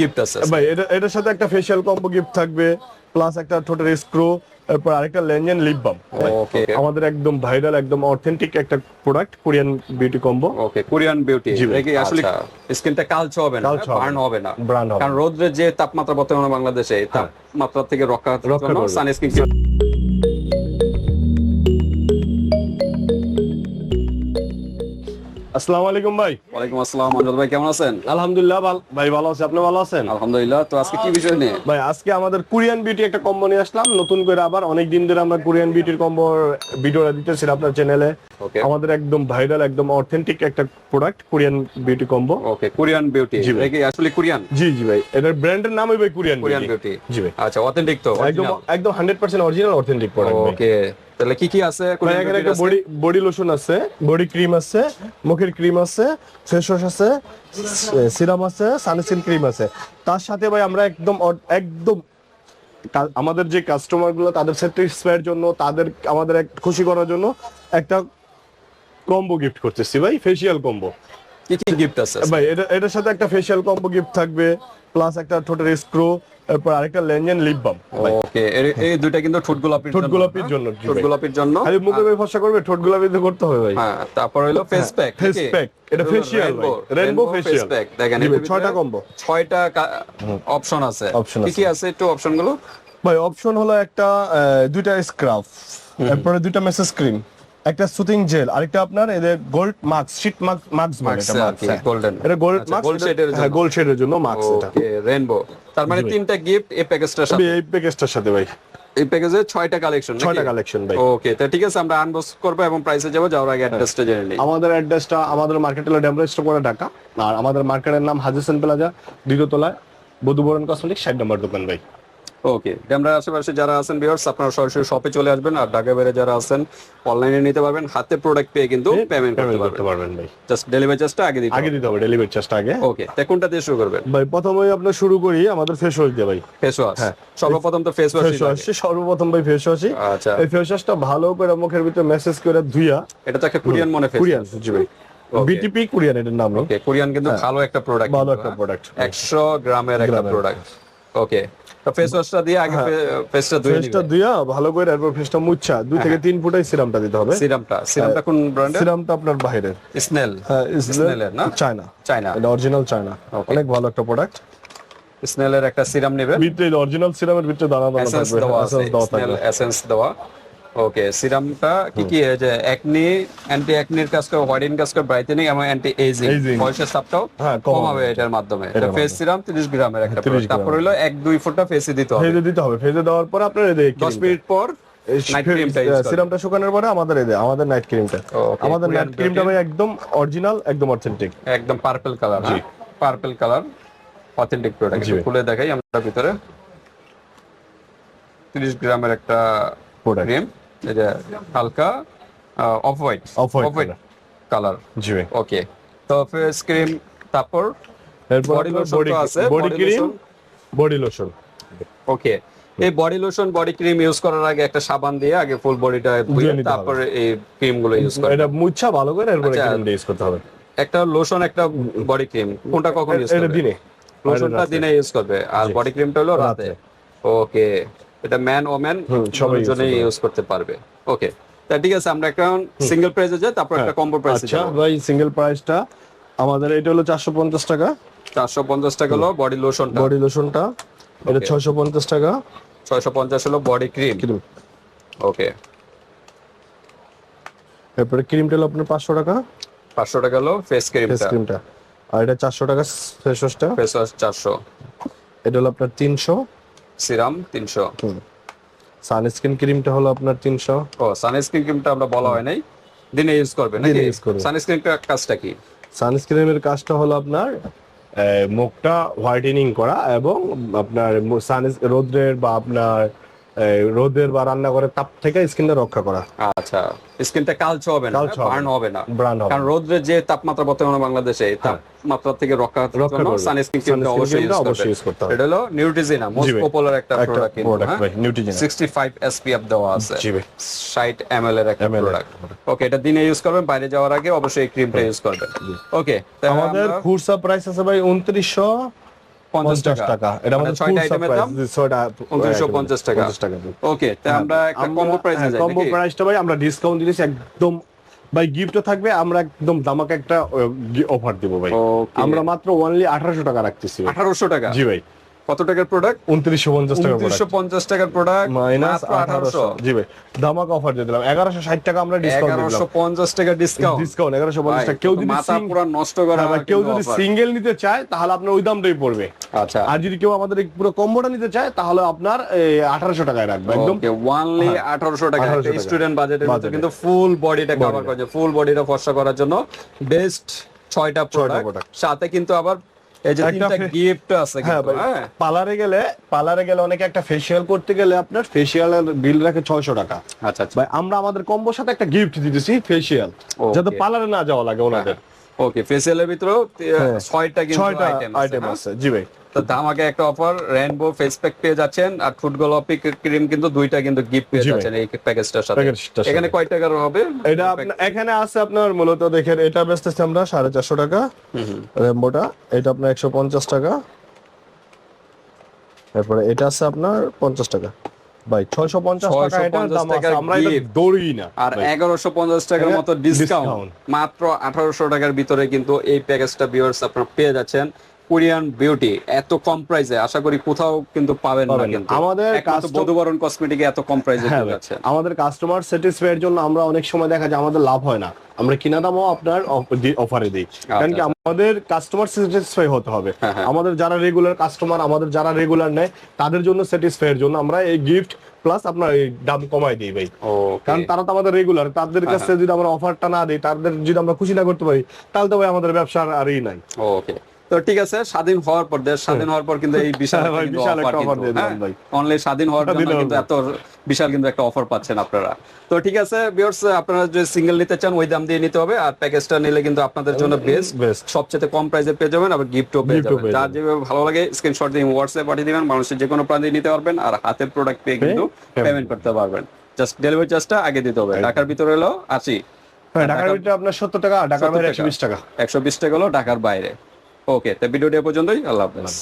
Gift আছে ভাই এটা এটার সাথে একটা ফেশিয়াল কম্বো গিফট থাকবে প্লাস একটা ঠোঁটের স্ক্রু এরপর আরেকটা লেনজেন লিপ বাম ওকে আমাদের একদম ভাইরাল একদম অথেন্টিক একটা product Korean beauty combo okay Korean beauty এটা আসলে স্কিনটা কালচে হবে না হবে। বার্ন না। হবে। না কারণ রোদ্রের যে তাপমাত্রা বর্তমানে বাংলাদেশে এই তাপমাত্রা থেকে রক্ষা জন্য সানস্ক্রিন আসসালামু আলাইকুম ভাই। ওয়ালাইকুম আসসালাম ভাই কেমন আছেন? আলহামদুলিল্লাহ ভাই ভালো আছি আপনি ভালো আছেন? আলহামদুলিল্লাহ তো আজকে কি বিষয় নিয়ে? ভাই আজকে আমাদের কোরিয়ান বিউটি একটা কম্বো নিয়ে আসলাম নতুন করে আবার অনেক দিন ধরে আমরা কোরিয়ান বিউটির কম্বোর ভিডিওটা দিতেছি আপনার চ্যানেলে আমাদের একদম ভাইরাল একদম অথেন্টিক একটা product Korean beauty combo. Okay Korean beauty. জি ভাই। আসলে কোরিয়ান? জি জি ভাই এটার ব্র্যান্ডের ভাই কোরিয়ান কোরিয়ান বিউটি। জি ভাই। আচ্ছা অথেন্টিক তো একদম একদম hundred percent original authentic product okay তাহলে কি কি আছে? এখানে একটা বডি বডি লোশন আছে বডি ক্রিম আছে মুখের ক্রিম আছে ফেস ওয়াশ আছে সিরাম আছে সানস্ক্রিন ক্রিম আছে। তার সাথে ভাই আমরা একদম একদম আমাদের যে কাস্টমারগুলো তাদের স্যাটিসফাইয়ের জন্য তাদের আমাদের এক খুশি করার জন্য একটা কম্বো গিফট করতেছি ভাই ফেসিয়াল কম্বো কি কি গিফট আছে? ভাই এটা এটার সাথে একটা ফেসিয়াল কম্বো গিফট থাকবে। প্লাস একটা ঠোঁটের স্ক্রু এরপর আরেকটা লেনজেন লিপ বাম ওকে এই দুইটা কিন্তু ঠোঁট গোলাপির ঠোঁট জন্য, গোলাপির? জন্য, ঠোঁট গোলাপির জন্য। খালি মুখে ভাই ফসা করবে ঠোঁট গোলাপি তো করতে হবে ভাই। হ্যাঁ তারপর হলো ফেস প্যাক ফেস প্যাক এটা facial ভাই, rainbow facial। দেখেন ভাই, ছয়টা কম্বো ছয়টা অপশন আছে। কি। কি আছে। একটু অপশনগুলো? ভাই অপশন হলো একটা দুইটা স্ক্রাব এরপরে দুইটা মেসেজ ক্রিম একটা সুতিং জেল আরেকটা আপনার এদের gold marks sheet marks marks বলে এটা marks, হ্যাঁ। golden। এটা গোল্ড মার্কস এর হ্যাঁ জন্য। গোল্ড শেডের জন্য মার্কস এটা। ওকে রেইনবো তার মানে তিনটা গিফট এই প্যাকেজটার সাথে? এই প্যাকেজটার সাথে ভাই। এই প্যাকেজে ছয়টা কালেকশন ছয়টা কালেকশন ভাই। ওকে তো ঠিক আছে আমরা আনবক্স করব এবং প্রাইসে যাব যাওয়ার আগে অ্যাড্রেসটা জেনে নিই। আমাদের অ্যাড্রেসটা আমাদের মার্কেট হলো ডেমরা স্টোর করে ঢাকা। আর আমাদের মার্কেটের নাম হাজিসেন প্লাজা দ্বিতীয় তলায় বধুবরণ কসমেটিক ষাট নম্বর দোকান ভাই। ওকে আমরা আশেপাশে যারা আছেন ভিউয়ার্স আপনারা সরাসরি শপে চলে আসবেন আর ঢাকা বাইরে যারা আছেন অনলাইনে নিতে পারবেন। হাতে প্রোডাক্ট পেয়ে কিন্তু পেমেন্ট করতে পারবেন। ভাই। জাস্ট ডেলিভারি চার্জটা আগে দিতে আগে দিতে হবে ডেলিভারি চার্জটা আগে। ওকে তা কোনটা দিয়ে শুরু করবেন? ভাই প্রথমে আপনার শুরু করি আমাদের ফেস ওয়াশ দিয়ে ভাই। ফেস ওয়াশ হ্যাঁ। সর্বপ্রথম তো ফেস ওয়াশ ফেস ওয়াশ সর্বপ্রথম ভাই ফেস ওয়াশই আচ্ছা। এই ফেস ওয়াশটা ভালো করে মুখের ভিতরে মেসেজ করে ধুইয়া এটা তো একটা কোরিয়ান মনে ফেস কোরিয়ান জি ভাই। বিটিপি কোরিয়ান এটার নাম ওকে কোরিয়ান কিন্তু ভালো একটা প্রোডাক্ট ভালো একটা প্রোডাক্ট 100 গ্রামের একটা প্রোডাক্ট ওকে ফেস ওয়াশটা দিয়ে আগে ফেসটা ধুয়ে ফেসটা ধুইয়া ভালো করে এরপর ফেসটা মুচ্ছা। দুই থেকে তিন ফুটাই সিরামটা দিতে হবে। সিরামটা সিরামটা কোন ব্র্যান্ডের সিরামটা আপনার বাইরের। স্নেল হ্যাঁ স্নেলের না? চায়না চায়না এটা অরিজিনাল চায়না অনেক ভালো একটা প্রোডাক্ট স্নেলের একটা সিরাম নেবেন ভিতরে অরিজিনাল সিরামের ভিতরে দানা দানা থাকবে। দেওয়া দেওয়া এসেন্স দেওয়া। ওকে সিরামটা কি কি যে একনি অ্যান্টি একনির কাজ করে হোয়াইটেন কাজ করে ব্রাইটেনিং এবং অ্যান্টি এজিং। বয়সের চাপটাও হ্যাঁ, কমাবে। এটার মাধ্যমে। এটা ফেস সিরাম 30 গ্রামের একটা 30 product। তারপর হলো এক দুই ফুটটা ফেসে দিতে হবে। ফেজে দিতে হবে। ফেজে দেওয়ার পরে আপনার এই 10 মিনিট পর সিরামটা শুকানোর পরে আমাদের এই আমাদের নাইট ক্রিমটা আমাদের নাইট ক্রিমটা ভাই একদম অরিজিনাল একদম অথেন্টিক একদম purple colour purple colour authentic product খুলে দেখাই আমরা ভিতরে। 30 গ্রামের একটা প্রোডাক্ট এটা হালকা off white Off-white white colour জি ওকে তো ফেস ক্রিম তারপর বডি তো আছে, body cream body lotion okay এই body lotion body cream use করার আগে একটা সাবান দিয়ে আগে ফুল বডিটা ধুয়ে। তারপরে এই ক্রিমগুলো ইউজ করে। এটা মুচ্ছা ভালো করে এরপরে আচ্ছা। ক্রিমটা ইউজ করতে হবে। একটা লোশন একটা বডি ক্রিম কোনটা কখন ইউজ এটা করবে? দিনে। লোশনটা দিনে ইউজ করবে আর বডি ক্রিমটা হলো রাতে। ওকে এটা ম্যান ওম্যান সবাই use ইউজ করতে পারবে। ওকে তা ঠিক আছে আমরা একটা সিঙ্গেল প্রাইসে যাই তারপর একটা কম্বো প্রাইসে আচ্ছা ভাই সিঙ্গেল প্রাইসটা আমাদের এটা হলো চারশো পঞ্চাশ টাকা। 450 টাকা হলো বডি লোশনটা বডি লোশনটা এটা ছয়শো পঞ্চাশ টাকা। 650 হলো বডি ক্রিম ক্রিম ওকে এরপরে ক্রিমটা হলো আপনার পাঁচশো টাকা। 500 টাকা হলো ফেস ক্রিমটা ফেস ক্রিমটা আর এটা চারশো টাকা ফেস ওয়াশটা ফেস ওয়াশ 400 এটা হলো আপনার তিনশো। সিরাম 300 সানস্ক্রিন ক্রিমটা হলো আপনার তিনশো। ও সানস্ক্রিন ক্রিমটা আমরা বলা হয় নাই। দিনে ইউজ করবেন নাকি? দিনে ইউজ করবেন সানস্ক্রিনটা কাজটা কি? সানস্ক্রিনের কাজটা হলো আপনার মুখটা হোয়াইটেনিং করা এবং আপনার সান রোদ্রের বা আপনার রোদের বা রান্না রান্নাঘরের তাপ থেকে স্কিনটা রক্ষা করা। আচ্ছা স্কিনটা কালচে হবে না বার্ন হবে না। কারণ রোদ্রের যে তাপমাত্রা বর্তমানে বাংলাদেশে তাপমাত্রা থেকে রক্ষা জন্য সানস্ক্রিন ক্রিমটা Sunscreen অবশ্যই ইউজ করতে হবে। এটা হলো নিউট্রিজিনা মোস্ট পপুলার একটা প্রোডাক্ট কিন্তু হ্যাঁ? ভাই 65 এসপিএফ দেওয়া আছে। জি ভাই 60 এমএল এর একটা প্রোডাক্ট ওকে এটা দিনে ইউজ করবেন বাইরে যাওয়ার আগে অবশ্যই এই ক্রিমটা ইউজ করবেন। ওকে আমাদের খুরসা প্রাইস আছে ভাই উনত্রিশশো টাকা। এটা আমাদের আইটেমের দাম? টাকা। টাকা। ওকে আমরা একটা কম্বো প্রাইসে যাই কম্বো প্রাইসটা ভাই আমরা ডিসকাউন্ট দিয়েছি একদম ভাই গিফটও থাকবে আমরা একদম দামাকে একটা অফার দিব ভাই। আমরা মাত্র অনলি আঠারোশো টাকা রাখতেছি আঠারোশো টাকা? জি ভাই। কত টাকার প্রোডাক্ট উনত্রিশশো পঞ্চাশ টাকা উনত্রিশশো পঞ্চাশ টাকার প্রোডাক্ট মাইনাস আঠারোশো। জি ভাই ধামাকা অফার দিয়ে দিলাম। এগারোশো ষাট টাকা আমরা ডিসকাউন্ট এগারোশো পঞ্চাশ টাকা ডিসকাউন্ট ডিসকাউন্ট এগারোশো পঞ্চাশ টাকা। কেউ যদি মাথা পুরো নষ্ট করা হ্যাঁ কেউ যদি সিঙ্গেল নিতে চায় তাহলে আপনার ওই দামটাই পড়বে। আচ্ছা। আর যদি কেউ আমাদের পুরো কম্বোটা নিতে চায় তাহলে আপনার আঠারোশো টাকায় রাখবে। একদম ওয়ানলি আঠারোশো টাকা স্টুডেন্ট বাজেটের Budget-এ। কিন্তু ফুল বডিটা কভার Body-টা। করছে ফুল বডিটা ফর্সা করার জন্য বেস্ট ছয়টা প্রোডাক্ট। সাথে কিন্তু আবার এই যে তিনটা গিফট আছে হ্যাঁ কিন্তু হ্যাঁ? পার্লারে গেলে পার্লারে গেলে অনেকে একটা ফেসিয়াল করতে গেলে আপনার ফেসিয়ালের বিল রাখে ছয়শো টাকা। আচ্ছা আচ্ছা। ভাই আমরা আমাদের কম্বোর সাথে একটা গিফট দিতেছি ফেসিয়াল যাতে পার্লারে না যাওয়া লাগে ওনাদের। ওকে ফেসিয়ালের ভিতরেও হ্যাঁ। ছয়টা কিন্তু ছয়টা আইটেম আইটেম আছে। জি ভাই। তো ধামাকে একটা অফার রেইনবো ফেস প্যাক পেয়ে যাচ্ছেন আর ফুড গোলাপি ক্রিম কিন্তু দুইটা কিন্তু গিফট পেয়ে যাচ্ছেন এই প্যাকেজটার সাথে। এখানে কয় টাকার হবে? এটা আপনার এখানে আছে আপনার মূলত দেখেন এটা বেচতেছি আমরা সাড়ে চারশো টাকা। রেমবোটা এটা আপনার একশো পঞ্চাশ টাকা। তারপরে এটা আছে আপনার পঞ্চাশ টাকা। ভাই ছয়শো পঞ্চাশ টাকা এটার দাম আমরা এটা না আর ভাই। এগারোশো পঞ্চাশ টাকার মতো ডিসকাউন্ট। মাত্র আঠারোশো টাকার ভিতরে কিন্তু এই প্যাকেজটা ভিউয়ার্স আপনারা পেয়ে যাচ্ছেন। কোরিয়ান বিউটি এত কম প্রাইসে আশা করি কোথাও কিন্তু পাবেন না কিন্তু আমাদের বধুবরণ কসমেটিকে এত কম প্রাইসে হ্যাঁ আমাদের কাস্টমার স্যাটিসফাইয়ের জন্য আমরা অনেক সময় দেখা যায় আমাদের লাভ হয় না। আমরা কিনা দামও আপনার অফারে দিই। কারণ কি আচ্ছা। আমাদের কাস্টমার স্যাটিসফাই হতে হবে। হ্যাঁ, হ্যাঁ। আমাদের যারা রেগুলার কাস্টমার আমাদের যারা রেগুলার নেয় তাদের জন্য স্যাটিসফাইয়ের জন্য আমরা এই গিফট প্লাস আপনার এই দাম কমাই দিই ভাই। কারণ তারা তো আমাদের রেগুলার তাদের কাছে যদি আমরা অফারটা না দিই তাদের যদি আমরা খুশি না করতে পারি তাহলে তো ভাই আমাদের ব্যবসার আরই নাই। ওকে তো ঠিক আছে স্বাধীন হওয়ার পর দেশ স্বাধীন হওয়ার পর কিন্তু এই বিশাল হ্যাঁ বিশাল একটা offer দিয়ে দিলাম ভাই। অনলি স্বাধীন হওয়ার জন্য কিন্তু এত বিশাল কিন্তু একটা অফার পাচ্ছেন আপনারা। তো ঠিক আছে ভিউয়ার্স আপনারা যদি সিঙ্গেল নিতে চান ওই দাম দিয়ে নিতে হবে আর প্যাকেজটা নিলে কিন্তু আপনাদের জন্য বেস্ট। সবচেয়ে কম প্রাইসে পেয়ে যাবেন আবার গিফটও পেয়ে যাবেন। যার যেভাবে ভালো লাগে স্ক্রিনশট দিয়ে হোয়াটসঅ্যাপ পাঠিয়ে দিবেন মানুষের যে কোনো প্রান্তে নিতে পারবেন আর হাতের প্রোডাক্ট পেয়ে কিন্তু পেমেন্ট করতে পারবেন। জাস্ট ডেলিভারি চার্জটা আগে দিতে হবে। ঢাকার ভিতরে হলো আশি। হ্যাঁ ঢাকার ভিতরে আপনার সত্তর টাকা ঢাকার বাইরে একশো বিশ টাকা। একশো বিশ টাকা হলো ঢাকার বাইরে। ওকে তো ভিডিওটি পর্যন্তই আল্লাহ হাফেজ।